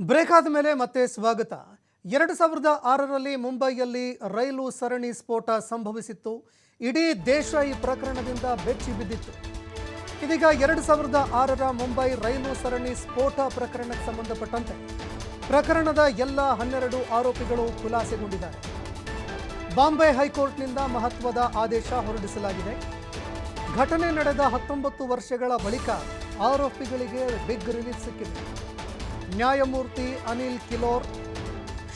Break ಆದ ಮೇಲೆ ಮತ್ತೆ ಸ್ವಾಗತ. ಎರಡು ಸಾವಿರದ ಆರರಲ್ಲಿ ಮುಂಬೈಯಲ್ಲಿ ರೈಲು ಸರಣಿ ಸ್ಫೋಟ ಸಂಭವಿಸಿತ್ತು. ಇಡೀ ದೇಶ ಈ ಪ್ರಕರಣದಿಂದ ಬೆಚ್ಚಿ ಬಿದ್ದಿತ್ತು. ಇದೀಗ ಎರಡು ಸಾವಿರದ ಆರರ ಮುಂಬೈ ರೈಲು ಸರಣಿ ಸ್ಫೋಟ ಪ್ರಕರಣಕ್ಕೆ ಸಂಬಂಧಪಟ್ಟಂತೆ ಪ್ರಕರಣದ ಎಲ್ಲ ಹನ್ನೆರಡು ಆರೋಪಿಗಳು ಖುಲಾಸೆಗೊಂಡಿದ್ದಾರೆ. ಬಾಂಬೆ ಹೈಕೋರ್ಟ್ನಿಂದ ಮಹತ್ವದ ಆದೇಶ ಹೊರಡಿಸಲಾಗಿದೆ. ಘಟನೆ ನಡೆದ ಹತ್ತೊಂಬತ್ತು ವರ್ಷಗಳ ಬಳಿಕ ಆರೋಪಿಗಳಿಗೆ ಬಿಗ್ ರಿಲೀಫ್ ಸಿಕ್ಕಿದೆ. ನ್ಯಾಯಮೂರ್ತಿ ಅನಿಲ್ ಕಿಲೋರ್,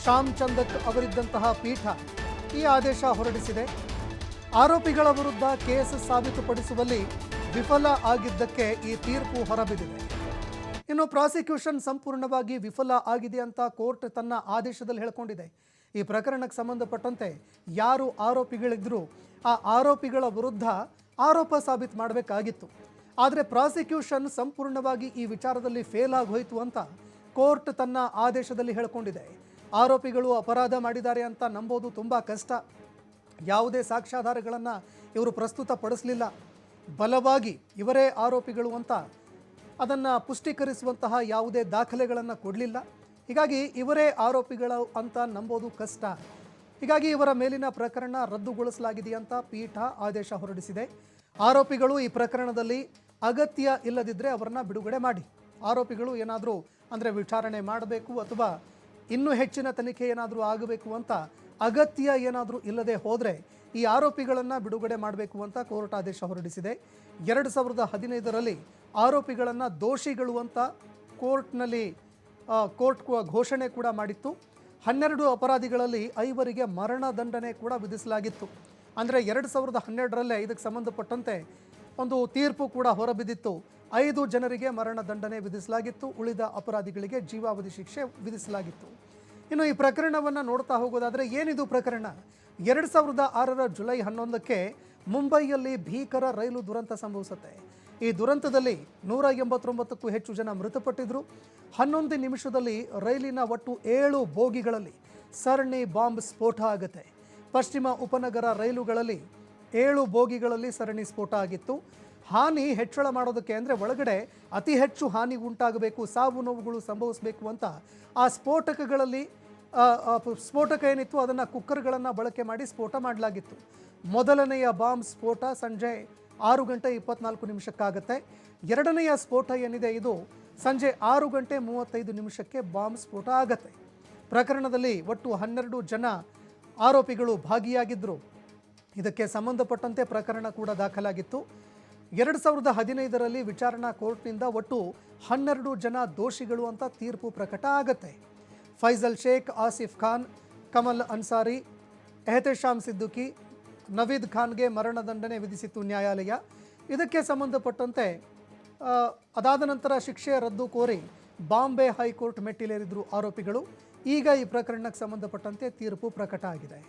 ಶ್ಯಾಮ್ ಚಂದಕ್ ಅವರಿದ್ದಂತಹ ಪೀಠ ಈ ಆದೇಶ ಹೊರಡಿಸಿದೆ. ಆರೋಪಿಗಳ ವಿರುದ್ಧ ಕೇಸ್ ಸಾಬೀತುಪಡಿಸುವಲ್ಲಿ ವಿಫಲ ಆಗಿದ್ದಕ್ಕೆ ಈ ತೀರ್ಪು ಹೊರಬಿದ್ದಿದೆ. ಇನ್ನು ಪ್ರಾಸಿಕ್ಯೂಷನ್ ಸಂಪೂರ್ಣವಾಗಿ ವಿಫಲ ಆಗಿದೆ ಅಂತ ಕೋರ್ಟ್ ತನ್ನ ಆದೇಶದಲ್ಲಿ ಹೇಳಿಕೊಂಡಿದೆ. ಈ ಪ್ರಕರಣಕ್ಕೆ ಸಂಬಂಧಪಟ್ಟಂತೆ ಯಾರು ಆರೋಪಿಗಳಿದ್ರು ಆ ಆರೋಪಿಗಳ ವಿರುದ್ಧ ಆರೋಪ ಸಾಬೀತು ಮಾಡಬೇಕಾಗಿತ್ತು. ಆದರೆ ಪ್ರಾಸಿಕ್ಯೂಷನ್ ಸಂಪೂರ್ಣವಾಗಿ ಈ ವಿಚಾರದಲ್ಲಿ ಫೇಲ್ ಆಗೋಯ್ತು ಅಂತ ಕೋರ್ಟ್ ತನ್ನ ಆದೇಶದಲ್ಲಿ ಹೇಳಿಕೊಂಡಿದೆ. ಆರೋಪಿಗಳು ಅಪರಾಧ ಮಾಡಿದ್ದಾರೆ ಅಂತ ನಂಬೋದು ತುಂಬ ಕಷ್ಟ. ಯಾವುದೇ ಸಾಕ್ಷ್ಯಾಧಾರಗಳನ್ನು ಇವರು ಪ್ರಸ್ತುತಪಡಿಸಲಿಲ್ಲ. ಬಲವಾಗಿ ಇವರೇ ಆರೋಪಿಗಳು ಅಂತ ಅದನ್ನು ಪುಷ್ಟೀಕರಿಸುವಂತಹ ಯಾವುದೇ ದಾಖಲೆಗಳನ್ನು ಕೊಡಲಿಲ್ಲ. ಹೀಗಾಗಿ ಇವರೇ ಆರೋಪಿಗಳು ಅಂತ ನಂಬೋದು ಕಷ್ಟ. ಹೀಗಾಗಿ ಇವರ ಮೇಲಿನ ಪ್ರಕರಣ ರದ್ದುಗೊಳಿಸಲಾಗಿದೆಯಂತ ಪೀಠ ಆದೇಶ ಹೊರಡಿಸಿದೆ. ಆರೋಪಿಗಳು ಈ ಪ್ರಕರಣದಲ್ಲಿ ಅಗತ್ಯ ಇಲ್ಲದಿದ್ದರೆ ಅವರನ್ನು ಬಿಡುಗಡೆ ಮಾಡಿ. ಆರೋಪಿಗಳು ಏನಾದರೂ ಅಂದರೆ ವಿಚಾರಣೆ ಮಾಡಬೇಕು ಅಥವಾ ಇನ್ನೂ ಹೆಚ್ಚಿನ ತನಿಖೆ ಏನಾದರೂ ಆಗಬೇಕು ಅಂತ ಅಗತ್ಯ ಏನಾದರೂ ಇಲ್ಲದೆ ಹೋದರೆ ಈ ಆರೋಪಿಗಳನ್ನು ಬಿಡುಗಡೆ ಮಾಡಬೇಕು ಅಂತ ಕೋರ್ಟ್ ಆದೇಶ ಹೊರಡಿಸಿದೆ. ಎರಡು ಸಾವಿರದ ಹದಿನೈದರಲ್ಲಿ ಆರೋಪಿಗಳನ್ನು ದೋಷಿಗಳು ಅಂತ ಕೋರ್ಟ್ನಲ್ಲಿ ಕೋರ್ಟ್ ಘೋಷಣೆ ಕೂಡ ಮಾಡಿತ್ತು. ಹನ್ನೆರಡು ಅಪರಾಧಿಗಳಲ್ಲಿ ಐವರಿಗೆ ಮರಣ ದಂಡನೆ ಕೂಡ ವಿಧಿಸಲಾಗಿತ್ತು. ಅಂದರೆ ಎರಡು ಸಾವಿರದ ಹನ್ನೆರಡರಲ್ಲೇ ಇದಕ್ಕೆ ಸಂಬಂಧಪಟ್ಟಂತೆ ಒಂದು ತೀರ್ಪು ಕೂಡ ಹೊರಬಿದ್ದಿತ್ತು. ಐದು ಜನರಿಗೆ ಮರಣ ದಂಡನೆ ವಿಧಿಸಲಾಗಿತ್ತು. ಉಳಿದ ಅಪರಾಧಿಗಳಿಗೆ ಜೀವಾವಧಿ ಶಿಕ್ಷೆ ವಿಧಿಸಲಾಗಿತ್ತು. ಇನ್ನು ಈ ಪ್ರಕರಣವನ್ನು ನೋಡ್ತಾ ಹೋಗೋದಾದರೆ ಏನಿದು ಪ್ರಕರಣ? ಎರಡು ಸಾವಿರದ ಆರರ ಜುಲೈ ಹನ್ನೊಂದಕ್ಕೆ ಮುಂಬೈಯಲ್ಲಿ ಭೀಕರ ರೈಲು ದುರಂತ ಸಂಭವಿಸುತ್ತೆ. ಈ ದುರಂತದಲ್ಲಿ ನೂರ ಎಂಬತ್ತೊಂಬತ್ತಕ್ಕೂ ಹೆಚ್ಚು ಜನ ಮೃತಪಟ್ಟಿದ್ರು. ಹನ್ನೊಂದು ನಿಮಿಷದಲ್ಲಿ ರೈಲಿನ ಒಟ್ಟು ಏಳು ಬೋಗಿಗಳಲ್ಲಿ ಸರಣಿ ಬಾಂಬ್ ಸ್ಫೋಟ ಆಗುತ್ತೆ. ಪಶ್ಚಿಮ ಉಪನಗರ ರೈಲುಗಳಲ್ಲಿ ಏಳು ಬೋಗಿಗಳಲ್ಲಿ ಸರಣಿ ಸ್ಫೋಟ ಆಗಿತ್ತು. ಹಾನಿ ಹೆಚ್ಚಳ ಮಾಡೋದಕ್ಕೆ ಅಂದರೆ ಒಳಗಡೆ ಅತಿ ಹೆಚ್ಚು ಹಾನಿ ಉಂಟಾಗಬೇಕು, ಸಾವು ನೋವುಗಳು ಸಂಭವಿಸಬೇಕು ಅಂತ ಆ ಸ್ಫೋಟಕಗಳಲ್ಲಿ ಸ್ಫೋಟಕ ಏನಿತ್ತು ಅದನ್ನು ಕುಕ್ಕರ್ಗಳನ್ನು ಬಳಕೆ ಮಾಡಿ ಸ್ಫೋಟ ಮಾಡಲಾಗಿತ್ತು. ಮೊದಲನೆಯ ಬಾಂಬ್ ಸ್ಫೋಟ ಸಂಜೆ ಆರು ಗಂಟೆ ಇಪ್ಪತ್ನಾಲ್ಕು ನಿಮಿಷಕ್ಕಾಗತ್ತೆ. ಎರಡನೆಯ ಸ್ಫೋಟ ಏನಿದೆ ಇದು ಸಂಜೆ ಆರು ಗಂಟೆ ಮೂವತ್ತೈದು ನಿಮಿಷಕ್ಕೆ ಬಾಂಬ್ ಸ್ಫೋಟ ಆಗತ್ತೆ. ಪ್ರಕರಣದಲ್ಲಿ ಒಟ್ಟು ಹನ್ನೆರಡು ಜನ ಆರೋಪಿಗಳು ಭಾಗಿಯಾಗಿದ್ದರು ಇದಕ್ಕೆ ಸಂಬಂಧಪಟ್ಟಂತೆ ಪ್ರಕರಣ ಕೂಡ ದಾಖಲಾಗಿತ್ತು. ಎರಡು ಸಾವಿರದ ಹದಿನೈದರಲ್ಲಿ ವಿಚಾರಣಾ ಕೋರ್ಟ್ನಿಂದ ಒಟ್ಟು ಹನ್ನೆರಡು ಜನ ದೋಷಿಗಳು ಅಂತ ತೀರ್ಪು ಪ್ರಕಟ ಆಗತ್ತೆ. ಫೈಜಲ್ ಶೇಖ್, ಆಸಿಫ್ ಖಾನ್, ಕಮಲ್ ಅನ್ಸಾರಿ ಎಹತೆಶಾಮ್ ಸಿದ್ದುಕಿ, ನವೀದ್ ಖಾನ್ಗೆ ಮರಣದಂಡನೆ ವಿಧಿಸಿತ್ತು ನ್ಯಾಯಾಲಯ. ಇದಕ್ಕೆ ಸಂಬಂಧಪಟ್ಟಂತೆ ಅದಾದ ನಂತರ ಶಿಕ್ಷೆ ರದ್ದು ಕೋರಿ ಬಾಂಬೆ ಹೈಕೋರ್ಟ್ ಮೆಟ್ಟಿಲೇರಿದ್ರು ಆರೋಪಿಗಳು. ಈಗ ಈ ಪ್ರಕರಣಕ್ಕೆ ಸಂಬಂಧಪಟ್ಟಂತೆ ತೀರ್ಪು ಪ್ರಕಟ ಆಗಿದೆ.